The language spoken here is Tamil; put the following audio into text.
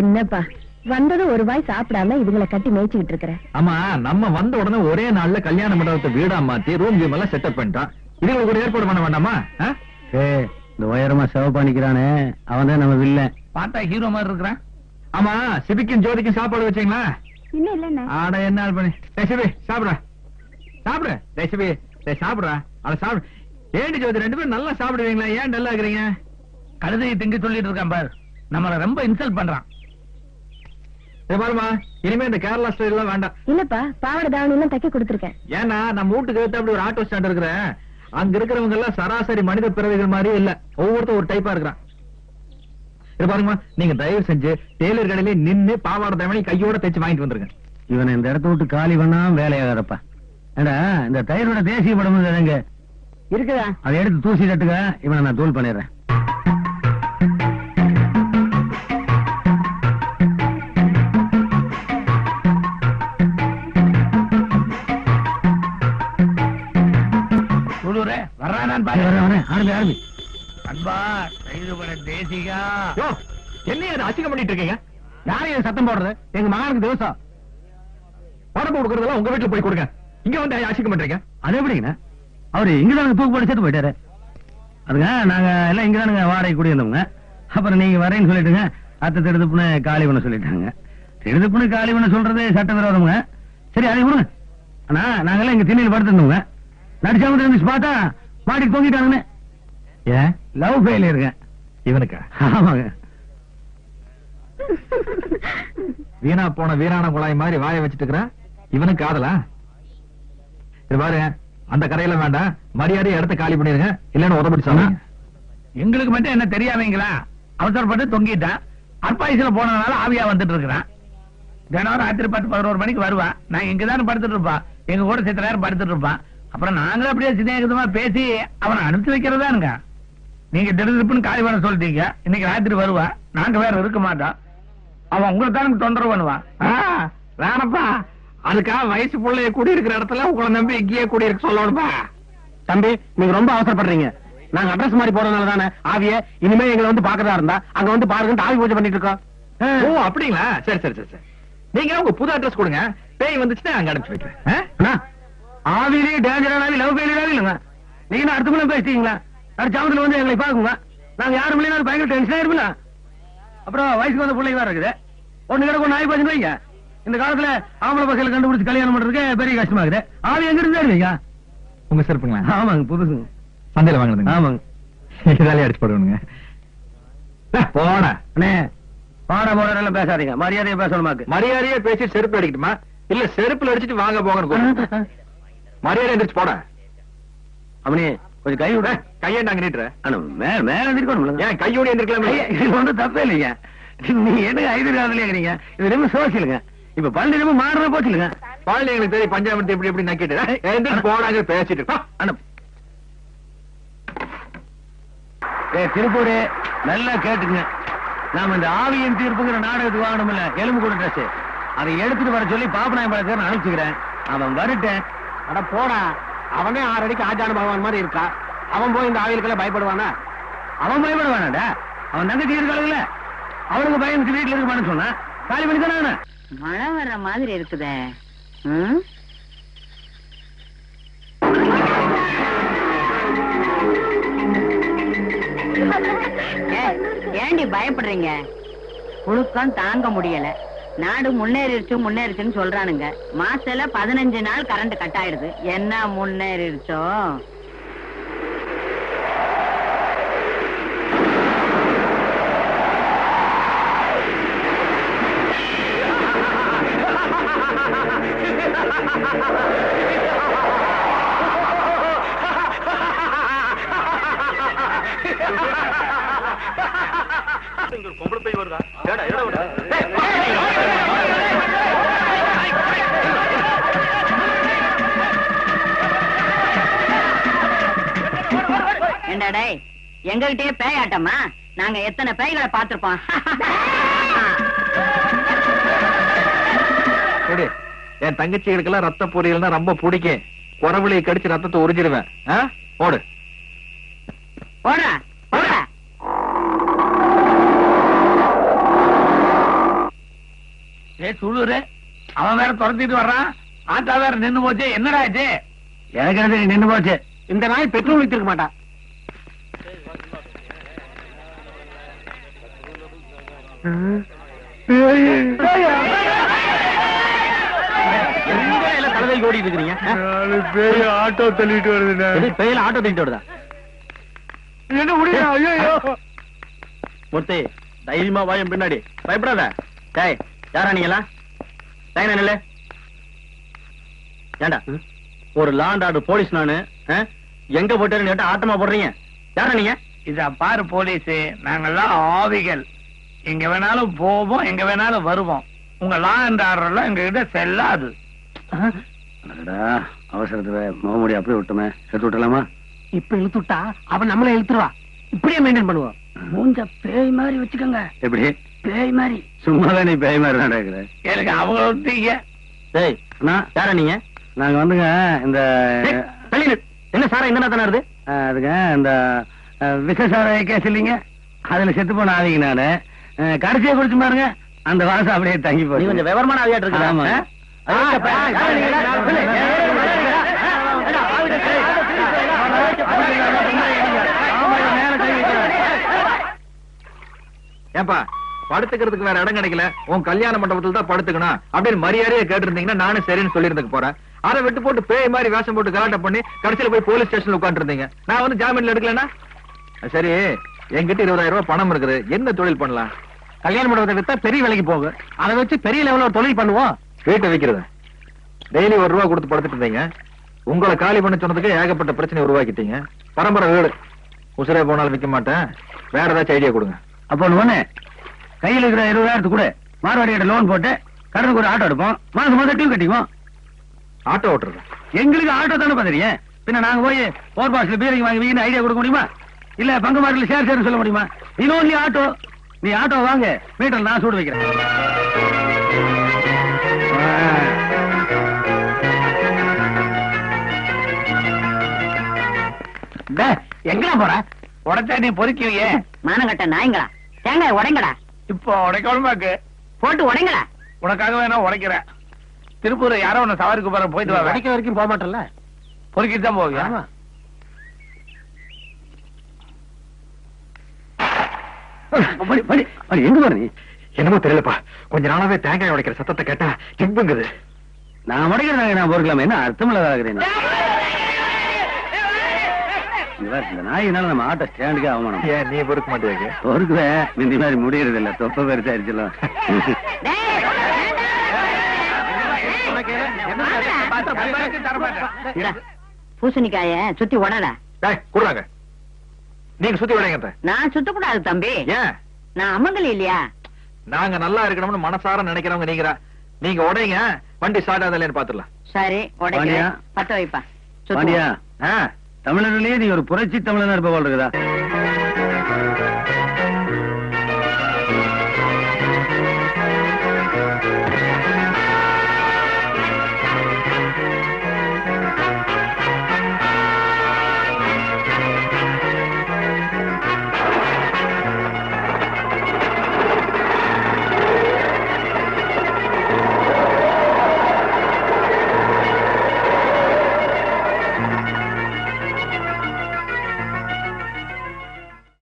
என்னப்பா? வந்ததும் ஒரு வாய் சாப்பிடாம இதுங்களை கட்டி மேய்ச்சிக்கிட்டு இருக்கிற? ஆமா நம்ம வந்த உடனே ஒரே நாள்ல கல்யாண மண்டபத்தை வீடா மாத்தி ரூம் கீம் எல்லாம் செட்டப் பண்ணிட்டான். இதுங்களுக்கு ஒரு ஏற்பாடு பண்ண வேண்டாமா? இந்த உயரமா செவ பண்ணிக்கிறானே அவன் தான் நம்ம வில்ல பார்த்தா ஹீரோ மாதிரி இருக்கிறான். ஆமா சிபிக்கும் ஜோதிக்கும் சாப்பாடு வச்சீங்களா? இன்னும் இல்ல ஆட என்ன ஆள் பண்ணி? சாப்பிட சாப்பிடு டேய் சிபி. டேய் சாப்பிடுறா. அட சாப்பிடு. ஏண்டி ஜோதி ரெண்டு பேரும் நல்லா சாப்பிடுவீங்களா? ஏன் நல்லா இருக்கிறீங்க? கழுதையை திங்க சொல்லிட்டு இருக்கான் பாரு. நம்மள ரொம்ப இன்சல்ட் பண்றான். இதை பாருமா இனிமே இந்த கேரளா ஸ்டைல் எல்லாம் வேண்டாம். இல்லப்பா பாவாடை தாவணி எல்லாம் தைக்க கொடுத்துருக்கேன். ஏன்னா நம்ம வீட்டுக்கு எடுத்து அப்படி ஒரு ஆட்டோ ஸ்டாண்ட் இருக்கிறேன் அங்க இருக்கிறவங்க எல்லாம் சராசரி மனித பிறவிகள் மாதிரியே இல்ல. ஒவ்வொருத்தரும் ஒரு டைப்பா இருக்கிறான். இது பாருங்கம்மா நீங்க தயவு செஞ்சு டெய்லர் கடையில நின்னு பாவாடை தவணை கையோட தைச்சு வாங்கிட்டு வந்துருங்க. இவனை இந்த இடத்த விட்டு காலி பண்ணா வேலையாகிறப்பா ஏண்டா இந்த தயிரோட தேசிய படம் எங்க? இருக்குதா? அதை எடுத்து தூசி தட்டுங்க இவனை நான் தூள் பண்ணிடுறேன். அதை அசிங்கம் பண்ணிட்டு இருக்கீங்க? யாரையும் சத்தம் போடுறது? எங்க மகனுக்கு தோசம் உடம்பு கொடுக்கறதெல்லாம் உங்க வீட்டுல போய் கொடுங்க. இங்க வந்து அசிங்கம் பண்றீங்க? அது எப்படிங்கண்ணா அவரு இங்கதானுங்க தூக்கு போட்டு சேர்த்து போயிட்டாரு. அதுங்க நாங்க எல்லாம் இங்கதானுங்க வாடகை குடியிருந்தவங்க. அப்புறம் நீங்க வரேன்னு சொல்லிட்டுங்க அத்தை திருதுப்புன்னு காலி பண்ண சொல்லிட்டாங்க. திருதுப்புன்னு காலி பண்ண சொல்றது சட்டவிரோதமுங்க சரி அதை விடுங்க. ஆனா நாங்கெல்லாம் இங்க திண்ணையில் படுத்திருந்தோங்க. நடிச்சாம இருந்துச்சு பார்த்தா மாடிக்கு தொங்கிட்டானுங்க ஏன் லவ் ஃபெயிலியருங்க இவனுக்கு? ஆமாங்க. வீணா போன வீரான குழாய் மாதிரி வாய வச்சிட்டு இருக்கிற? இவனுக்கு காதலா? இது பாரு அந்த கரையில வேண்டாம். மரியாதையை இடத்த காலி பண்ணிருங்க இல்லன்னு உதப்பிட்டு சொன்னா எங்களுக்கு மட்டும் என்ன தெரியாமீங்களா? அவசரப்பட்டு தொங்கிட்டான். அற்பாயுசுல போனதுனால ஆவியா வந்துட்டு இருக்கிறான். தினம் ராத்திரி பத்து பதினோரு மணிக்கு வருவான் நான் இங்கதான் படுத்துட்டு இருப்பான் எங்க கூட சித்த நேரம் படுத்துட்டு இருப்பான் அப்புறம் நாங்களும் அப்படியே சிநேகிதமா பேசி அவனை அனுப்பிச்சு வைக்கிறதானுங்க. நீங்க திருப்புன்னு காலி பண்ண சொல்லிட்டீங்க. இன்னைக்கு ராத்திரி வருவா. நாங்க வேற இருக்க மாட்டோம். அவன் உங்களுக்கு தான் தொந்தரவு பண்ணுவான். வேணப்பா. அதுக்காக வயசு பிள்ளைய கூடி இருக்கிற இடத்துல உங்களை நம்பி இங்கேயே கூடி இருக்க சொல்லணும்பா தம்பி நீங்க ரொம்ப அவசரப்படுறீங்க. நாங்க அட்ரஸ் மாதிரி போறதுனால தானே ஆவிய இனிமே எங்களை வந்து பாக்கதா இருந்தா அங்க வந்து பாருங்க ஆவி பூஜை பண்ணிட்டு இருக்கோம். ஓ அப்படிங்களா? சரி சரி சரி சரி. நீங்க உங்க புது அட்ரஸ் கொடுங்க. பேய் வந்துச்சுன்னா அங்க அனுப்பிச்சு வைக்கிறேன். ஆ? அண்ணா, ஆவியிலேயே டேஞ்சரான ஆவி லவ் ஃபெயிலியராவே இல்லைங்க. நீங்க அடுத்த கூட பேசிட்டீங்களா? அடுத்த வந்து எங்களை பாக்குங்க நாங்க யாரும் இல்லைன்னா பயங்கர டென்ஷனா இருப்பீங்க அப்புறம் வயசுக்கு வந்த பிள்ளைங்க வேற இருக்குது. ஒண்ணு கிடக்கு ஒண்ணு ஆகி போச்சுன்னு வைங்க. இந்த காலத்துல ஆம்பளை பசங்களை கண்டுபிடிச்சு கல்யாணம் பண்றதுக்கு பெரிய கஷ்டமா இருக்குது ஆவி எங்க இருந்து இருக்கீங்க உங்க செருப்புங்களா? ஆமாங்க புதுசு சந்தையில வாங்கினதுங்க. ஆமாங்க. இதாலே அடிச்சு போடுவனுங்க. போட. அண்ணே பாட போட பேசாதீங்க. மரியாதையை பேசணுமாக்கு மரியாதையா பேசி செருப்பு அடிக்கட்டுமா? இல்ல செருப்புல அடிச்சிட்டு வாங்க போங்க மரியாதை எந்திரிச்சு போட. அவனே கொஞ்சம் கை விட. கையேண்டாங்க நீட்டுற. அண்ணா, மேல மேல எந்திரிக்கணும் ஏன் கையோட எந்திரிக்கலாம் ஒன்றும் தப்பே இல்லைங்க. நீ என்ன ஐந்து காதலே இருக்கிறீங்க இது ரொம்ப சோசியலுங்க. இப்ப ரொம்ப மாறுற போச்சுலுங்க. பழனி எங்களுக்கு தெரியும் பஞ்சாபத்து இப்படி இப்படி நக்கிட்டு எந்திரிச்சு போடாங்க பேசிட்டு. இருக்கோம். திருப்பூரே நல்லா கேட்டுங்க நாம இந்த ஆவியின் தீர்ப்புங்கிற நாடகத்துக்கு வாங்கணும்ல எலும்பு கூட ட்ரெஸ் அதை எடுத்துட்டு வர சொல்லி பாப்பனாய் பழக்கர் அனுப்பிச்சுக்கிறேன். அவன் வரட்டேன். அட போடா. அவனே ஆறு அடிக்கு ஆஜான பகவான் மாதிரி இருக்கா. அவன் போய் இந்த ஆவியலுக்கெல்லாம் பயப்படுவானா? அவன் பயப்பட வேணாடா அவன் தங்கச்சி இருக்காளுங்கள. அவனுக்கு பையனுக்கு வீட்டுல இருக்க மாட்டேன்னு சொன்னா காலி பண்ணி தானே மழை வர்ற மாதிரி இருக்குதே. ம்? ஏண்டி பயப்படுறீங்க? புழுக்கம் தாங்க முடியல. நாடு முன்னேறிடுச்சு முன்னேறிச்சுன்னு சொல்றானுங்க. மாசத்துல பதினஞ்சு நாள் கரண்ட் கட் ஆயிடுது. என்ன முன்னேறிடுச்சோ? ஏண்டா டேய் எங்ககிட்டயே பேயாட்டமா? நாங்க எத்தனை பேய்களை பார்த்திருப்போம்? சரி என் தங்கச்சிகளுக்கெல்லாம் ரத்த பொரியல்னா ரொம்ப பிடிக்கும். குறவுளையை கடிச்சு ரத்தத்தை உறிஞ்சிருவேன் ஆ? ஓடு. போடா போடா ஏ அவன் வேற துரத்திட்டு வர்றான். ஆத்தா வேற நின்னு போச்சு. என்னடா இது எனக்கு நின்னு போச்சு. இந்த நாய் பெட்ரோல் வித்திருக்க மாட்டா. தலைவை ஓடிட்டு இருக்கிறீங்க? ஆட்டோ தள்ளிட்டு வருதுண்ணே. பெயில ஆட்டோ தள்ளிட்டு வருதா? என்ன முடியும் ஐயோ மூர்த்தி தைரியமா வாயும் பின்னாடி. பயப்படாத. டேய் யாரா நீங்களா லைனா நில்லு. ஏண்டா? ஒரு லாண்ட் ஆர்டர் போலீஸ் நானு? எங்க போட்டு கேட்டா ஆட்டமா போடுறீங்க. யாரா நீங்க? இத பாரு போலீஸ் நாங்கெல்லாம் ஆவிகள். எங்க வேணாலும் போவோம் எங்க வேணாலும் வருவோம். உங்க லா அண்ட் ஆர்டர்லாம் எங்க கிட்ட செல்லாது. அவசரத்துல முகமுடி அப்படியே விட்டுமே. எடுத்து விட்டலாமா இப்ப இழுத்துட்டா அவன் நம்மள இழுத்துருவா. இப்படியே மெயின்டைன் பண்ணுவோம். மூஞ்ச பேய் மாதிரி வச்சுக்கோங்க. எப்படி? பேய் மாதிரி சும்மாதான் நீ பேய் மாதிரி நடக்கிற எனக்கு அவங்க ஒருத்தீங்க டேய் அண்ணா யாரா நீங்க நாங்க வந்துங்க இந்த. என்ன சாரா இந்த நேரத்தானே வருது அஹ், அதுங்க இந்த விசசார கேஸ் இல்லைங்க அதுல செத்து போன ஆவிங்க நானு கடைசியா குடிச்சு பாருங்க அந்த வாசம் அப்படியே தங்கி போய் கொஞ்சம் விவரமான ஆவியாட்டு இருக்க ஆமா. ஏன்பா படுத்துக்கிறதுக்கு வேற இடம் கிடைக்கல. உன் கல்யாண மண்டபத்துல தான் படுத்துக்கணும். அப்படின்னு மரியாதையை கேட்டிருந்தீங்கன்னா நானும் சரின்னு சொல்லியிருந்துக்கு போறேன். அதை விட்டு போட்டு பேய் மாதிரி வேஷம் போட்டு கலாட்டம் பண்ணி கடைசியில போய் போலீஸ் ஸ்டேஷன்ல உட்காந்துருந்தீங்க நான் வந்து ஜாமீன்ல எடுக்கலன்னா? சரி என்கிட்ட இருபதாயிரம் ரூபாய் பணம் இருக்குது. என்ன தொழில் பண்ணலாம்? கல்யாண மண்டபத்தை வித்தா பெரிய விலைக்கு போகும் அதை வச்சு பெரிய லெவல்ல ஒரு தொழில் பண்ணுவோம். வீட்டை விக்கிறது. டெய்லி ஒரு ரூபா கொடுத்து படுத்துட்டு இருந்தீங்க. உங்களை காலி பண்ண சொன்னதுக்கு ஏகப்பட்ட பிரச்சனை உருவாக்கிட்டீங்க. பரம்பரை வீடு. உசுரே போனாலும் விற்க மாட்டேன். வேற ஏதாச்சும் ஐடியா கொடுங்க. அப்போ ஒண்ணு கையில இருக்கிற இருபதாயிரத்து கூட மார்வாடியோட லோன் போட்டு கடனுக்கு ஒரு ஆட்டோ எடுப்போம். மாசம் மாசம் டியூ கட்டிக்குவோம். ஆட்டோ ஓட்டுறது? எங்களுக்கு ஆட்டோ தானே பாத்திரியே பின்ன நாங்க போய் போர் பாஸ்ல பீரிங் வாங்கி வீங்க ஐடியா கொடுக்க முடியுமா? இல்ல பங்கு மார்க்கெட்ல ஷேர் ஷேர் சொல்ல முடியுமா? நீ ஓன்லி ஆட்டோ நீ ஆட்டோ வாங்க. மீட்டர் நான் சூடு வைக்கிறேன். எங்கடா போற? உடச்சா நீ பொறுக்கிவியே. மானங்கட்ட நாய்ங்களா? தேங்காய் உடைங்கடா. இப்போ உடைக்கணுமாக்கு போட்டு உடைங்கடா உனக்காக வேணா உடைக்கிறேன். திருப்பூர் யாரோ உன்னை சவாரிக்கு போற போயிட்டு வா வரைக்கும் வரைக்கும் போக மாட்டேன்ல பொறுக்கிட்டு தான் போவியா? எங்க போற நீ? என்னமோ தெரியலப்பா. கொஞ்ச நாளாவே தேங்காய் உடைக்கிற சத்தத்தை கேட்டா ஜிம்புங்குது நான் உடைக்கிறேன் நான் பொறுக்கலாமே. என்ன ஆகுறேன் இந்த நாயினால நம்ம ஆட்டோ ஸ்டாண்டுக்கே அவமானம். ஏன் நீ பொறுக்க மாட்டேங்க பொறுக்குவேன் முந்தி மாதிரி முடியறது இல்ல தொப்ப பெருசாயிருச்சுலாம் இந்தா, பூசணிக்காய சுத்தி உடடா டேய் குடுறாங்க நீங்க சுத்தி விடைங்க நான் சுத்தக்கூடாது தம்பி. நான் அமங்கல் இல்லையா? நாங்க நல்லா இருக்கணும்னு மனசார நினைக்கிறவங்க நீங்க நீங்க உடைங்க வண்டி ஸ்டார்ட் ஆகுது இல்லைன்னு பாத்துடலாம். சரி. உடைக்கிறேன். பத்த வைப்பா. பாண்டியா தமிழர்களே நீ ஒரு புரட்சி தமிழனா இருப்ப போல் இருக்குதா?